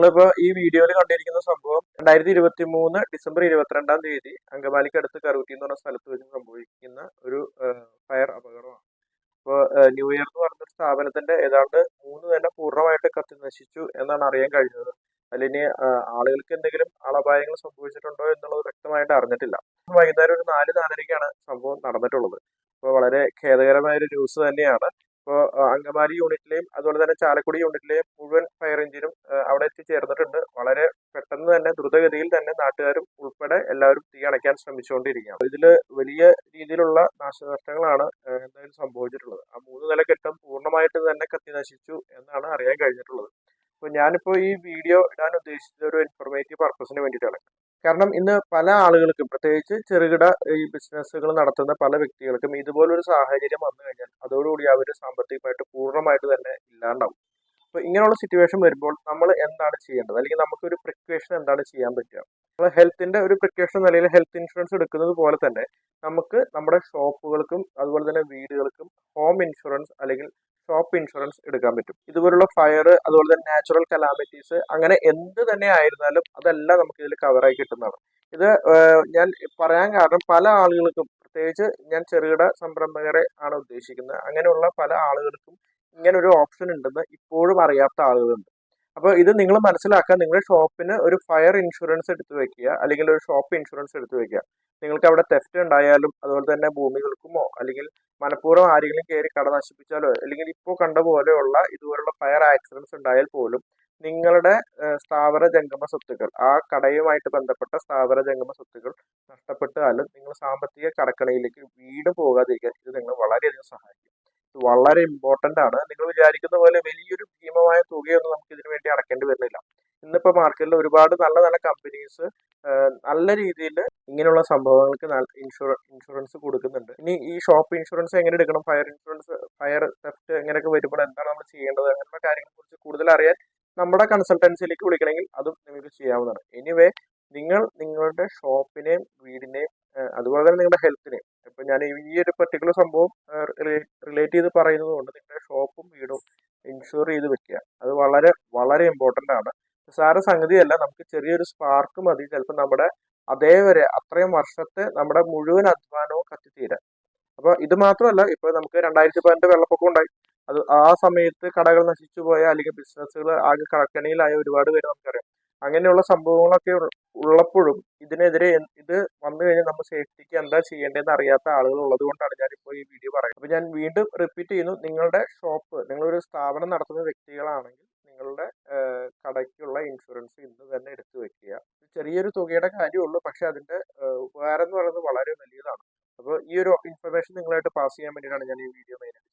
നിങ്ങളിപ്പോ ഈ വീഡിയോയിൽ കണ്ടിരിക്കുന്ന സംഭവം രണ്ടായിരത്തി ഇരുപത്തി മൂന്ന് ഡിസംബർ ഇരുപത്തിരണ്ടാം തീയതി അങ്കമാലിക്ക് അടുത്ത് കറുകുറ്റി എന്ന് പറഞ്ഞ സ്ഥലത്ത് വെച്ച് സംഭവിക്കുന്ന ഒരു ഫയർ അപകടമാണ്. ഇപ്പോൾ ന്യൂ ഇയർ എന്ന് പറഞ്ഞ ഒരു സ്ഥാപനത്തിന്റെ ഏതാണ്ട് മൂന്ന് നില പൂർണമായിട്ട് കത്തി നശിച്ചു എന്നാണ് അറിയാൻ കഴിഞ്ഞത്. അതിലിനി ആളുകൾക്ക് എന്തെങ്കിലും ആളപായങ്ങൾ സംഭവിച്ചിട്ടുണ്ടോ എന്നുള്ളത് വ്യക്തമായിട്ട് അറിഞ്ഞിട്ടില്ല. വൈകുന്നേരം ഒരു നാല് നാലരയ്ക്കാണ് സംഭവം നടന്നിട്ടുള്ളത്. അപ്പോൾ വളരെ ഖേദകരമായ ഒരു ന്യൂസ് തന്നെയാണ്. ഇപ്പോൾ അങ്കമാലി യൂണിറ്റിലെയും അതുപോലെ തന്നെ ചാലക്കുടി യൂണിറ്റിലെയും മുഴുവൻ ഫയർ എഞ്ചിനും അവിടെ എത്തിച്ചേർന്നിട്ടുണ്ട് വളരെ പെട്ടെന്ന് തന്നെ ദ്രുതഗതിയിൽ തന്നെ നാട്ടുകാരും ഉൾപ്പെടെ എല്ലാവരും തീ അണയ്ക്കാൻ ശ്രമിച്ചുകൊണ്ടിരിക്കുകയാണ്. ഇതിൽ വലിയ രീതിയിലുള്ള നാശനഷ്ടങ്ങളാണ് എന്തായാലും സംഭവിച്ചിട്ടുള്ളത്. ആ മൂന്ന് നില കെട്ടം പൂർണമായിട്ട് തന്നെ കത്തി നശിച്ചു എന്നാണ് അറിയാൻ കഴിഞ്ഞിട്ടുള്ളത്. അപ്പോൾ ഞാനിപ്പോൾ ഈ വീഡിയോ ഇടാൻ ഉദ്ദേശിച്ചത് ഒരു ഇൻഫോർമേറ്റീവ് പർപ്പസിന് വേണ്ടിയിട്ടാണ്. കാരണം ഇന്ന് പല ആളുകൾക്കും പ്രത്യേകിച്ച് ചെറുകിട ഈ ബിസിനസ്സുകൾ നടത്തുന്ന പല വ്യക്തികൾക്കും ഇതുപോലൊരു സാഹചര്യം വന്നു കഴിഞ്ഞാൽ അതോടുകൂടി അവർ സാമ്പത്തികമായിട്ട് പൂർണമായിട്ട് തന്നെ ഇല്ലാണ്ടാവും. അപ്പോൾ ഇങ്ങനെയുള്ള സിറ്റുവേഷൻ വരുമ്പോൾ നമ്മൾ എന്താണ് ചെയ്യേണ്ടത്? അല്ലെങ്കിൽ നമുക്ക് ഒരു പ്രിക്വേഷൻ എന്താണ് ചെയ്യാൻ പറ്റുക? നമ്മൾ ഹെൽത്തിന്റെ ഒരു പ്രിക്വേഷൻ നിലയിൽ ഹെൽത്ത് ഇൻഷുറൻസ് എടുക്കുന്നത് പോലെ തന്നെ നമുക്ക് നമ്മുടെ ഷോപ്പുകൾക്കും അതുപോലെ തന്നെ വീടുകൾക്കും ഹോം ഇൻഷുറൻസ് അല്ലെങ്കിൽ ഷോപ്പ് ഇൻഷുറൻസ് എടുക്കാൻ പറ്റും. ഇതുപോലുള്ള ഫയർ അതുപോലെ തന്നെ നാച്ചുറൽ കലാമിറ്റീസ് അങ്ങനെ എന്ത് തന്നെ ആയിരുന്നാലും അതെല്ലാം നമുക്ക് ഇതിൽ കവറായി കിട്ടുന്നതാണ്. ഇത് ഞാൻ പറയാൻ കാരണം പല ആളുകൾക്കും പ്രത്യേകിച്ച് ഞാൻ ചെറുകിട സംരംഭകരെ ആണ് ഉദ്ദേശിക്കുന്നത്. അങ്ങനെയുള്ള പല ആളുകൾക്കും ഇങ്ങനെ ഒരു ഓപ്ഷൻ ഉണ്ടെന്ന് ഇപ്പോഴും അറിയാത്ത ആളുകളുണ്ട്. അപ്പോൾ ഇത് നിങ്ങൾ മനസ്സിലാക്കാൻ നിങ്ങളുടെ ഷോപ്പിന് ഒരു ഫയർ ഇൻഷുറൻസ് എടുത്തു വെക്കുക അല്ലെങ്കിൽ ഒരു ഷോപ്പ് ഇൻഷുറൻസ് എടുത്തു വെക്കുക. നിങ്ങൾക്ക് അവിടെ തെഫ്റ്റ് ഉണ്ടായാലും അതുപോലെ തന്നെ ഭൂമികൾക്കുമോ അല്ലെങ്കിൽ മനഃപൂർവം ആരെങ്കിലും കയറി കട നശിപ്പിച്ചാലോ അല്ലെങ്കിൽ ഇപ്പോൾ കണ്ട പോലെയുള്ള ഇതുപോലുള്ള ഫയർ ആക്സിഡൻസ് ഉണ്ടായാൽ പോലും നിങ്ങളുടെ സ്ഥാവര ജംഗമ സ്വത്തുക്കൾ ആ കടയുമായിട്ട് ബന്ധപ്പെട്ട സ്ഥാവര ജംഗമ സ്വത്തുക്കൾ നഷ്ടപ്പെട്ടാലും നിങ്ങൾ സാമ്പത്തിക കടക്കണയിലേക്ക് വീട് പോകാതിരിക്കാൻ ഇത് നിങ്ങൾ വളരെയധികം സഹായിക്കും. വളരെ ഇമ്പോർട്ടന്റ് ആണ്. നിങ്ങൾ വിചാരിക്കുന്ന പോലെ വലിയൊരു ഭീമമായ തുകയൊന്നും നമുക്ക് ഇതിനു വേണ്ടി അടക്കേണ്ടി വരുന്നില്ല. ഇന്നിപ്പോൾ മാർക്കറ്റിൽ ഒരുപാട് നല്ല നല്ല കമ്പനീസ് നല്ല രീതിയിൽ ഇങ്ങനെയുള്ള സംഭവങ്ങൾക്ക് ഇൻഷുറ ഇൻഷുറൻസ് കൊടുക്കുന്നുണ്ട്. ഇനി ഈ ഷോപ്പ് ഇൻഷുറൻസ് എങ്ങനെ എടുക്കണം? ഫയർ ഇൻഷുറൻസ് ഫയർ തെഫ്റ്റ് എങ്ങനെയൊക്കെ വരുമ്പോൾ എന്താണ് നമ്മൾ ചെയ്യേണ്ടത്? അങ്ങനെയുള്ള കാര്യങ്ങളെ കുറിച്ച് കൂടുതൽ അറിയാൻ നമ്മുടെ കൺസൾട്ടൻസിയിലേക്ക് വിളിക്കണമെങ്കിൽ അതും നിങ്ങൾക്ക് ചെയ്യാവുന്നതാണ്. എനിവേ നിങ്ങൾ നിങ്ങളുടെ ഷോപ്പിനെയും വീടിനെയും അതുപോലെ തന്നെ നിങ്ങളുടെ ഹെൽത്തിനെയും ഇപ്പം ഞാൻ ഈ ഒരു പെർട്ടിക്കുലർ സംഭവം റിലേറ്റ് ചെയ്ത് പറയുന്നത് കൊണ്ട് നിങ്ങളുടെ ഷോപ്പും വീടും ഇൻഷുർ ചെയ്ത് വെക്കുക. അത് വളരെ വളരെ ഇമ്പോർട്ടന്റ് ആണ്. നിസ്സാര സംഗതിയല്ല നമുക്ക് ചെറിയൊരു സ്പാർക്ക് മതി. ചിലപ്പോൾ നമ്മുടെ അതേവരെ അത്രയും വർഷത്തെ നമ്മുടെ മുഴുവൻ അധ്വാനവും കത്തിത്തീരാൻ. അപ്പോൾ ഇത് മാത്രമല്ല ഇപ്പോൾ നമുക്ക് രണ്ടായിരത്തി പതിനെട്ട് വെള്ളപ്പൊക്കം ഉണ്ടായി. അത് ആ സമയത്ത് കടകൾ നശിച്ചു പോയ അല്ലെങ്കിൽ ബിസിനസ്സുകൾ ആകെ കടക്കണിയിലായ ഒരുപാട് പേര് നമുക്കറിയാം. അങ്ങനെയുള്ള സംഭവങ്ങളൊക്കെ ഉള്ളപ്പോഴും ഇതിനെതിരെ ഇത് വന്നു കഴിഞ്ഞാൽ നമ്മൾ സേഫ്റ്റിക്ക് എന്താ ചെയ്യേണ്ടതെന്ന് അറിയാത്ത ആളുകൾ ഉള്ളത് കൊണ്ടാണ് ഞാനിപ്പോൾ ഈ വീഡിയോ പറയുന്നത്. അപ്പോൾ ഞാൻ വീണ്ടും റിപ്പീറ്റ് ചെയ്യുന്നു. നിങ്ങളുടെ ഷോപ്പ് നിങ്ങളൊരു സ്ഥാപനം നടത്തുന്ന വ്യക്തികളാണെങ്കിൽ നിങ്ങളുടെ കടയ്ക്കുള്ള ഇൻഷുറൻസ് ഇന്ന് തന്നെ എടുത്തു വെക്കുക. ചെറിയൊരു തുകയുടെ കാര്യമുള്ളൂ. പക്ഷെ അതിന്റെ ഉപകാരം എന്ന് പറയുന്നത് വളരെ വലിയതാണ്. അപ്പോൾ ഈ ഒരു ഇൻഫർമേഷൻ നിങ്ങളായിട്ട് പാസ് ചെയ്യാൻ വേണ്ടിയിട്ടാണ് ഞാൻ ഈ വീഡിയോ മെയിനായിട്ട്